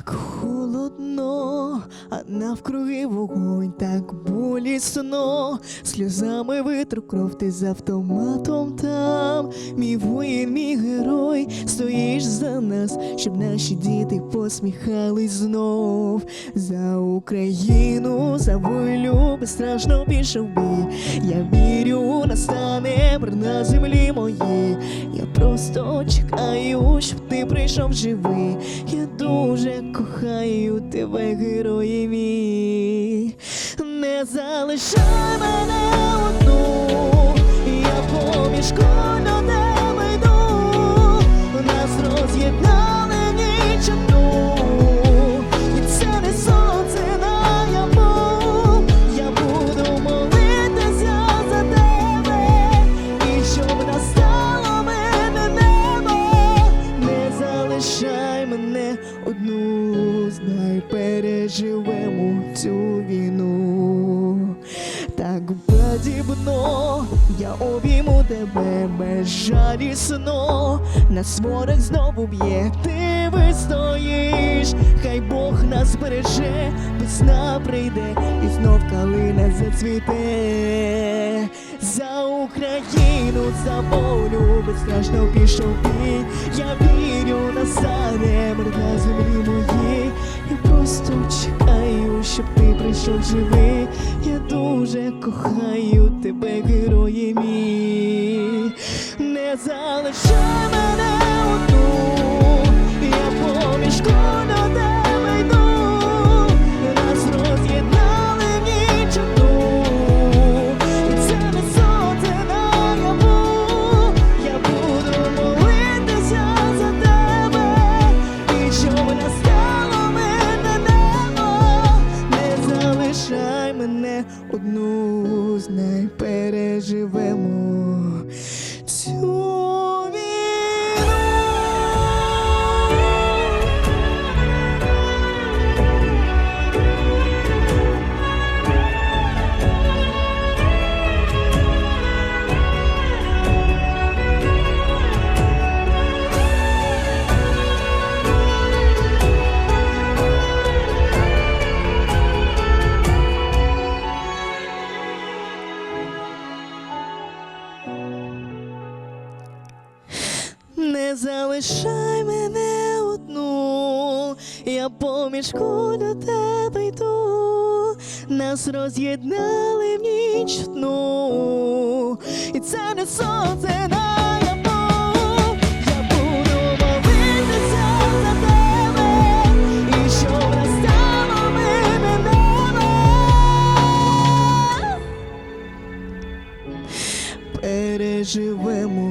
Так холодно, а навкруги вогонь так болісно, сльозами витру кров ти з автоматом там. Мій воїн, мій герой, стоїш за нас, щоб наші діти посміхались знов. За Україну, за волю безстрашно пішов бій. Я вірю, настане мир на землі моїй. Я просто чекаю, щоб ти прийшов живий. Я дуже кохаю тебе, герої мій. Не залишай мене одну, я поміж до тебе йду. Нас роз'єднали ніч це не сонце наяву. Я буду молитися за тебе, і щоб настало мене небо, не залишай мене одну, знай переживемо цю війну. Так подібно я обійму тебе безжалісно, нас ворог знову б'є, ти вистоїш, хай Бог нас береже, весна прийде, і знов калина зацвіте. За Україну, за волю, безстрашно пішов бій. Я вірю на мир на землі моїй. Я просто чекаю, щоб ти прийшов живий. Я дуже кохаю тебе, герої одну, знай переживемо Залишай мене одну, я поміж до тебе йду, нас роз'єднали в ніч одну, і це не сонце наяву. Я буду молитися за тебе, і щоб настало мене. Переживемо